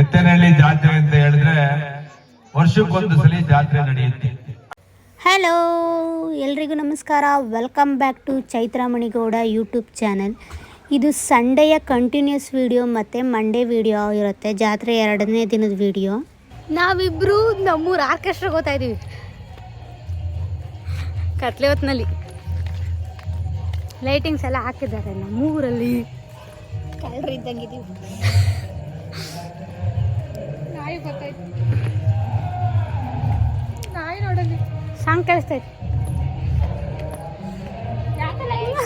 ಎತ್ತನಹಳ್ಳಿ ಜಾತ್ರೆ ಅಂತ ಹೇಳಿದ್ರೆ ವರ್ಷಕ್ಕೊಂದು ಸಲ ಜಾತ್ರೆ ನಡೆಯುತ್ತೆ. ಹಲೋ ಎಲ್ರಿಗೂ ನಮಸ್ಕಾರ. Welcome back to Chaitramanigowda YouTube channel ಇದು ಸಂಡೆಯ ಕಂಟಿನ್ಯೂಸ್ ವಿಡಿಯೋ ಮತ್ತು ಮಂಡೇ ವಿಡಿಯೋ ಇರುತ್ತೆ. ಜಾತ್ರೆ ಎರಡನೇ ದಿನದ ವಿಡಿಯೋ ನಾವಿಬ್ರು ನಮ್ಮೂರು ಆರ್ಕೆಸ್ಟ್ರಾಗೆ ಹೋಗ್ತಾ ಇದ್ದೀವಿ. ಕತ್ಲೆ ಹೊತ್ನಲ್ಲಿ ಲೈಟಿಂಗ್ಸ್ ಎಲ್ಲ ಹಾಕಿದ್ದಾರೆ ನಮ್ಮೂರಲ್ಲಿ. ಕಳ್ಳರು ಇದ್ದಂಗಿದೀವಿ ನಾಯಿ ಗೊತ್ತಾಯ್ತು. ನಾಯಿ ನೋಡಲಿ. ಸಾಂಗ್ ಕೇಳಿಸ್ತೈತೆ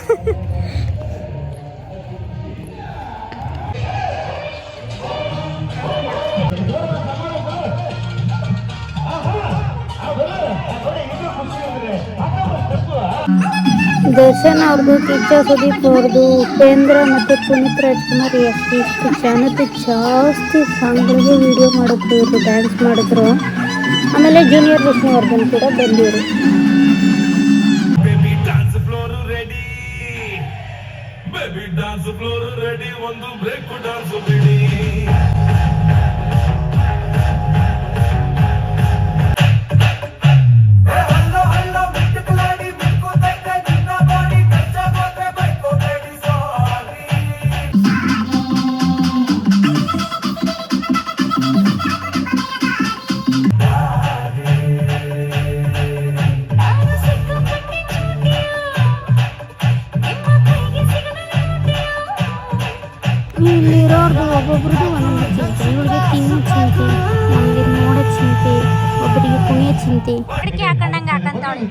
ದರ್ಶನ್ ಅವ್ರದ್ದು ಕಿಚ್ಚ ಸುದೀಪ್ ಅವ್ರದ್ದು ಉಪೇಂದ್ರ ಮತ್ತು ಪುನೀತ್ ರಾಜ್ಕುಮಾರ್ ಎಷ್ಟು ಇಷ್ಟು ಜನತೆ ಜಾಸ್ತಿ ಸಾಂಗ್ಗಳಿಗೆ ವಿಡಿಯೋ ಮಾಡಿದ್ರು ಡ್ಯಾನ್ಸ್ ಮಾಡಿದ್ರು. ಆಮೇಲೆ ಜೂನಿಯರ್ ವಿಷ್ಣುವರ್ಧನ್ ಕೂಡ ಬಂದಿರು ಇಲ್ಲಿರೋರ್ದು ಒಬ್ಬೊಬ್ರದ್ದು ಒಂದೊಂದು ಚಿಂತೆ. ಇವಳಿಗೆ ತಿನ್ನೋ ಚಿಂತೆ ನಮಗೆ ನೋಡೋ ಚಿಂತೆ ಒಬ್ಬರಿಗೆ ಕುಣಿಯೋ ಚಿಂತೆ. ಅಡಿಕೆ ಹಾಕೊಂಡಂಗೆ ಹಾಕಂತಾವಳೆ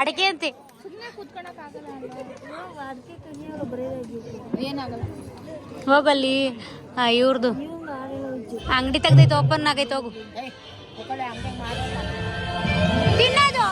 ಅಡಿಕೆ ಅಂತೆ. ಹೋಗಲ್ಲಿ. ಇವ್ರದ್ದು ಅಂಗಡಿ ತೆಗ್ದೈತೆ ಓಪನ್ ಆಗೈತೆ ಹೋಗು. ತಿನ್ನೋದು.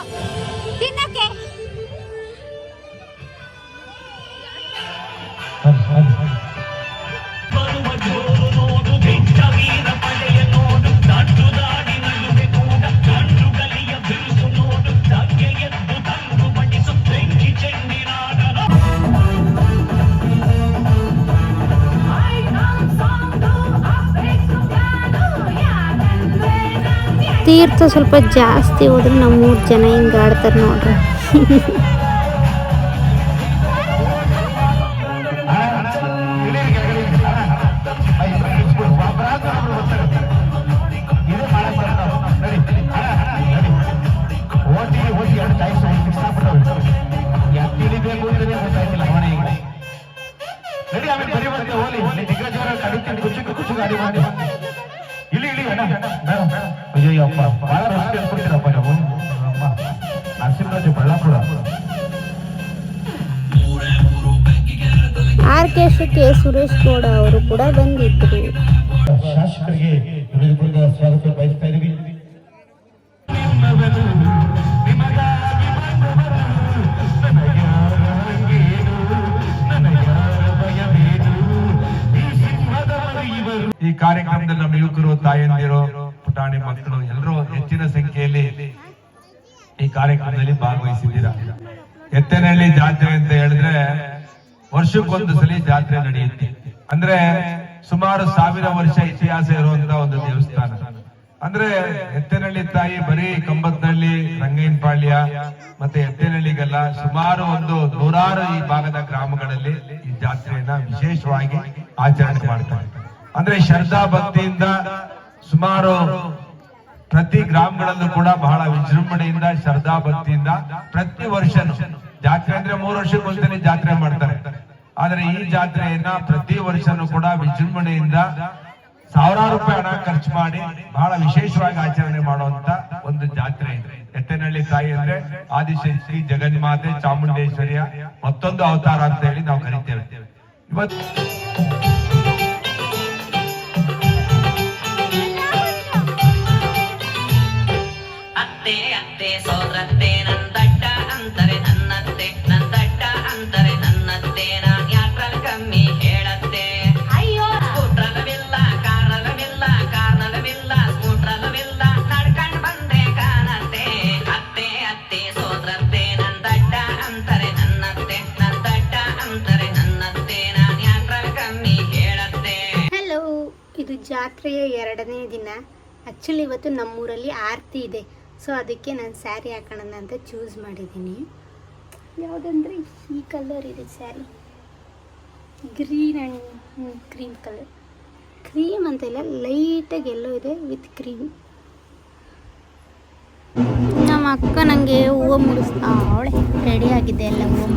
ತೀರ್ಥ ಸ್ವಲ್ಪ ಜಾಸ್ತಿ ಹೋದ್ರೆ ಮೂರು ಜನ ಹಿಂಗೆ ಆಡ್ತಾರೆ ನೋಡ್ರಿ. ಇಲ್ಲಿ ಬೇಡ ಅಯ್ಯೋ ಅಪ್ಪ ಬಹಳ ರಸ್ತೆ ಅನ್ಬಿಡ್ತೀರಪ್ಪ ನೀವು? ಅಮ್ಮ ನರಸಿಂಹರಾಜು ಬಳ್ಳಾಪುರ. ಆರ್ಕೆಸ್ಟ್ರಕ್ಕೆ ಸುರೇಶ್ ಗೌಡ ಅವರು ಕೂಡ ಬಂದಿದ್ರು. ಶಾಸಕರಿಗೆ ಸ್ವಾಗತ. ತಾಯಂದಿರು, ಪುಟಾಣಿ ಮಕ್ಕಳು ಎಲ್ಲರೂ ಹೆಚ್ಚಿನ ಸಂಖ್ಯೆಯಲ್ಲಿ ಈ ಕಾರ್ಯಕ್ರಮದಲ್ಲಿ ಭಾಗವಹಿಸಿದ್ದೀರಾ? ಎತ್ತನಹಳ್ಳಿ ಜಾತ್ರೆ ಅಂತ ಹೇಳಿದ್ರೆ ವರ್ಷಕ್ಕೊಂದು ಸಲ ಜಾತ್ರೆ ನಡೆಯುತ್ತೆ. ಅಂದ್ರೆ ಸುಮಾರು ಸಾವಿರ ವರ್ಷ ಇತಿಹಾಸ ಇರುವಂತ ಒಂದು ದೇವಸ್ಥಾನ. ಅಂದ್ರೆ ಎತ್ತನಹಳ್ಳಿ ತಾಯಿ ಬರೀ ಕಂಬತ್ನಹಳ್ಳಿ ರಂಗಯ್ಯನಪಾಳ್ಯ ಮತ್ತೆ ಎತ್ತನಹಳ್ಳಿಗೆಲ್ಲ ಸುಮಾರು ಒಂದು ನೂರಾರು ಈ ಭಾಗದ ಗ್ರಾಮಗಳಲ್ಲಿ ಈ ಜಾತ್ರೆಯನ್ನ ವಿಶೇಷವಾಗಿ ಆಚರಣೆ ಮಾಡ್ತಾರೆ. ಅಂದ್ರೆ ಶ್ರದ್ಧಾ ಭಕ್ತಿಯಿಂದ ಸುಮಾರು ಪ್ರತಿ ಗ್ರಾಮಗಳಲ್ಲೂ ಕೂಡ ಬಹಳ ವಿಜೃಂಭಣೆಯಿಂದ ಶ್ರದ್ಧಾ ಭಕ್ತಿಯಿಂದ ಪ್ರತಿ ವರ್ಷ ಜಾತ್ರೆ ಅಂದ್ರೆ ಮೂರು ವರ್ಷಕ್ಕೆ ಒಂದ್ಸಲಿ ಜಾತ್ರೆ ಮಾಡ್ತಾರೆ. ಆದ್ರೆ ಈ ಜಾತ್ರೆಯನ್ನ ಪ್ರತಿ ವರ್ಷನೂ ಕೂಡ ವಿಜೃಂಭಣೆಯಿಂದ ಸಾವಿರಾರು ರೂಪಾಯಿ ಹಣ ಖರ್ಚು ಮಾಡಿ ಬಹಳ ವಿಶೇಷವಾಗಿ ಆಚರಣೆ ಮಾಡುವಂತ ಒಂದು ಜಾತ್ರೆ ಇದೆ. ಎತ್ತನಹಳ್ಳಿ ತಾಯಿ ಅಂದ್ರೆ ಆದಿಶಕ್ತಿ, ಜಗನ್ಮಾತೆ, ಚಾಮುಂಡೇಶ್ವರಿಯ ಮತ್ತೊಂದು ಅವತಾರ ಅಂತ ಹೇಳಿ ನಾವು ಕರಿತೇವೆ. ಇವತ್ತು ಜಾತ್ರೆಯ ಎರಡನೇ ದಿನ. ಆ್ಯಕ್ಚುಲಿ ಇವತ್ತು ನಮ್ಮೂರಲ್ಲಿ ಆರತಿ ಇದೆ. ಸೊ ಅದಕ್ಕೆ ನಾನು ಸ್ಯಾರಿ ಹಾಕೋಣ ಅಂತ ಚೂಸ್ ಮಾಡಿದ್ದೀನಿ. ಯಾವುದಂದ್ರೆ ಈ ಕಲರ್ ಇದೆ sari. Green and cream colour cream ಅಂತ ಇಲ್ಲ ಲೈಟಾಗಿ ಎಲ್ಲೋ ಇದೆ ವಿತ್ ಕ್ರೀಮ್ ನಮ್ಮ ಅಕ್ಕ ನನಗೆ ಹೂವು ಮುಡಿಸ್ತಾ ಅವಳೆ. ರೆಡಿ ಆಗಿದೆ ಎಲ್ಲ ಹೂವು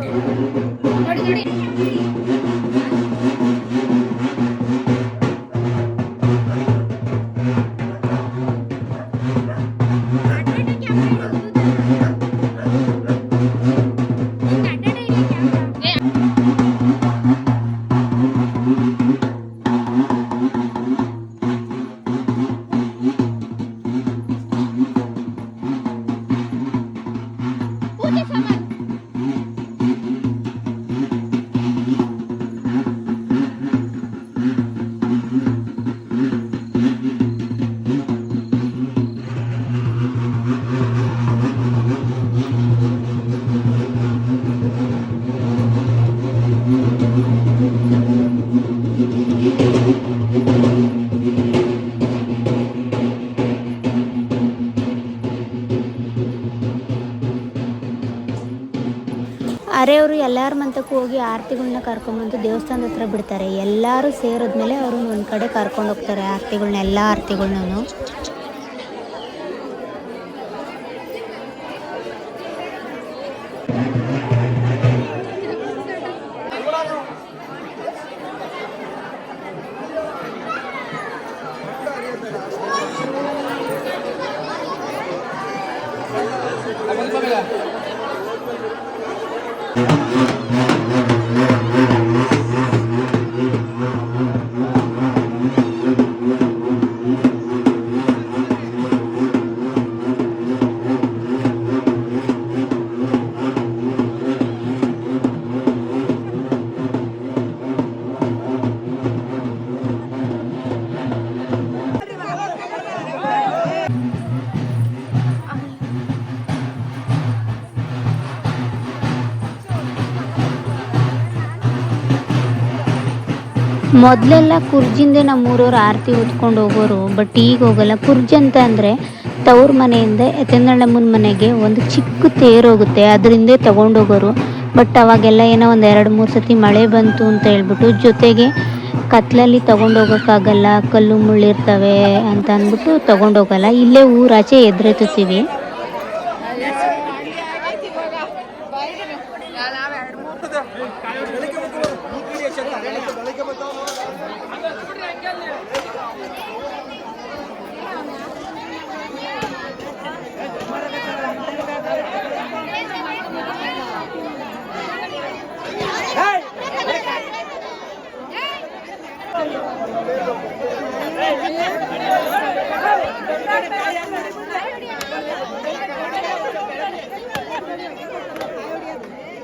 Ahorita, ahorita. ಅರೆಯವರು ಎಲ್ಲರ ಮಂತಕ್ಕೂ ಹೋಗಿ ಆರತಿಗಳನ್ನ ಕರ್ಕೊಂಡ್ಬಂದು ದೇವಸ್ಥಾನದ ಹತ್ರ ಬಿಡ್ತಾರೆ. ಎಲ್ಲರೂ ಸೇರಿದ್ಮೇಲೆ ಅವರು ಒಂದು ಕಡೆ ಕರ್ಕೊಂಡು ಹೋಗ್ತಾರೆ ಆರತಿಗಳ್ನ, ಎಲ್ಲ ಆರತಿಗಳ್ನೂ ಮೊದಲೆಲ್ಲ ಕುರ್ಜಿಂದೆ ನಮ್ಮೂರವ್ರು ಆರತಿ ಹೊತ್ಕೊಂಡು ಹೋಗೋರು ಬಟ್ ಈಗ ಹೋಗಲ್ಲ. ಕುರ್ಜಿ ಅಂತ ಅಂದರೆ ತವ್ರ ಮನೆಯಿಂದ ಎತ್ತಂಗಳ್ಳಮ್ಮನ ಮನೆಗೆ ಒಂದು ಚಿಕ್ಕ ತೇರು ಹೋಗುತ್ತೆ, ಅದರಿಂದೇ ತಗೊಂಡೋಗೋರು. ಬಟ್ ಅವಾಗೆಲ್ಲ ಏನೋ ಒಂದು ಎರಡು ಮೂರು ಸತಿ ಮಳೆ ಬಂತು ಅಂತ ಹೇಳ್ಬಿಟ್ಟು ಜೊತೆಗೆ ಕತ್ಲಲ್ಲಿ ತಗೊಂಡೋಗೋಕ್ಕಾಗಲ್ಲ, ಕಲ್ಲು ಮುಳ್ಳಿರ್ತವೆ ಅಂತ ಅಂದ್ಬಿಟ್ಟು ತಗೊಂಡೋಗಲ್ಲ. ಇಲ್ಲೇ ಊರಾಚೆ ಎದುರೆತ್ತೀವಿ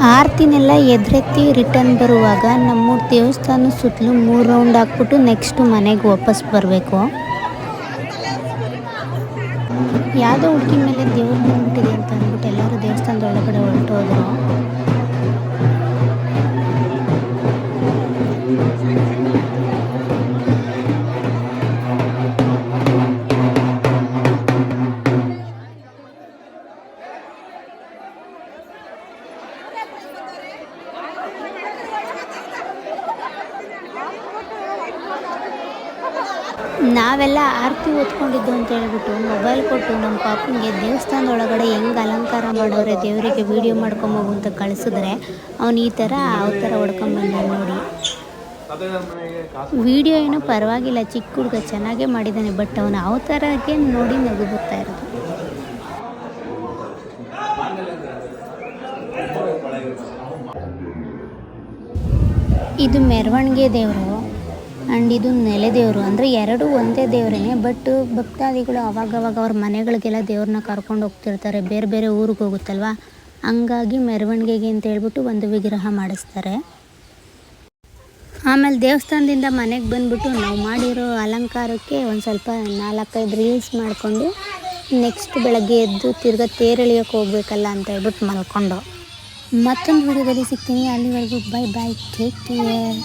ಆರತಿನೆಲ್ಲ ಎದ್ರೆತ್ತಿ ರಿಟರ್ನ್ ಬರುವಾಗ ನಮ್ಮ ದೇವಸ್ಥಾನ ಸುತ್ತಲೂ ಮೂರು ರೌಂಡ್ ಹಾಕ್ಬಿಟ್ಟು ನೆಕ್ಸ್ಟು ಮನೆಗೆ ವಾಪಸ್ ಬರಬೇಕು. ಯಾವುದೋ ಹುಡುಗಿ ಹೇಳ್ಬಿಟ್ಟು ಮೊಬೈಲ್ ಕೊಟ್ಟು ನಮ್ಮ ಪಾಪನಿಗೆ ದೇವಸ್ಥಾನದ ಒಳಗಡೆ ಹೆಂಗೆ ಅಲಂಕಾರ ಮಾಡೋರೆ, ದೇವರಿಗೆ ವಿಡಿಯೋ ಮಾಡ್ಕೊಂಬೋಗು ಅಂತ ಕಳಿಸಿದ್ರೆ ಅವನು ಈ ಥರ ಅವತಾರ ಹೊಡ್ಕೊಂಬಂದ ನೋಡಿ. ವಿಡಿಯೋ ಏನೋ ಪರವಾಗಿಲ್ಲ, ಚಿಕ್ಕ ಹುಡುಗ ಚೆನ್ನಾಗೇ ಮಾಡಿದ್ದಾನೆ ಬಟ್ ಅವನು ಅವತಾರಕ್ಕೆ ನೋಡಿ ನಗು ಬರ್ತಾ ಇರೋದು. ಇದು ಮೆರವಣಿಗೆ ದೇವರು. ಆ್ಯಂಡ್ ಇದು ನೆಲೆ ದೇವರು. ಅಂದರೆ ಎರಡು ಒಂದೇ ದೇವರೇ ಬಟ್ ಭಕ್ತಾದಿಗಳು ಅವಾಗವಾಗ ಅವ್ರ ಮನೆಗಳಿಗೆಲ್ಲ ದೇವ್ರನ್ನ ಕರ್ಕೊಂಡು ಹೋಗ್ತಿರ್ತಾರೆ. ಬೇರೆ ಬೇರೆ ಊರಿಗೆ ಹೋಗುತ್ತಲ್ವಾ? ಹಂಗಾಗಿ ಮೆರವಣಿಗೆಗೆ ಅಂತ ಹೇಳ್ಬಿಟ್ಟು ಒಂದು ವಿಗ್ರಹ ಮಾಡಿಸ್ತಾರೆ. ಆಮೇಲೆ ದೇವಸ್ಥಾನದಿಂದ ಮನೆಗೆ ಬಂದ್ಬಿಟ್ಟು ನಾವು ಮಾಡಿರೋ ಅಲಂಕಾರಕ್ಕೆ ಒಂದು ಸ್ವಲ್ಪ ನಾಲ್ಕೈದು ರೀಲ್ಸ್ ಮಾಡಿಕೊಂಡು ನೆಕ್ಸ್ಟ್ ಬೆಳಗ್ಗೆ ಎದ್ದು ತಿರ್ಗಾ ತೇರೆಳಿಯೋಕೆ ಹೋಗ್ಬೇಕಲ್ಲ ಅಂತ ಹೇಳ್ಬಿಟ್ಟು ಮಲ್ಕೊಂಡು. ಮತ್ತೊಂದು ವಿಡಿಯೋದಲ್ಲಿ ಸಿಗ್ತೀನಿ. ಅಲ್ಲಿವರೆಗೂ ಬೈ ಬೈ ಟೇಕ್ ಕೇರ್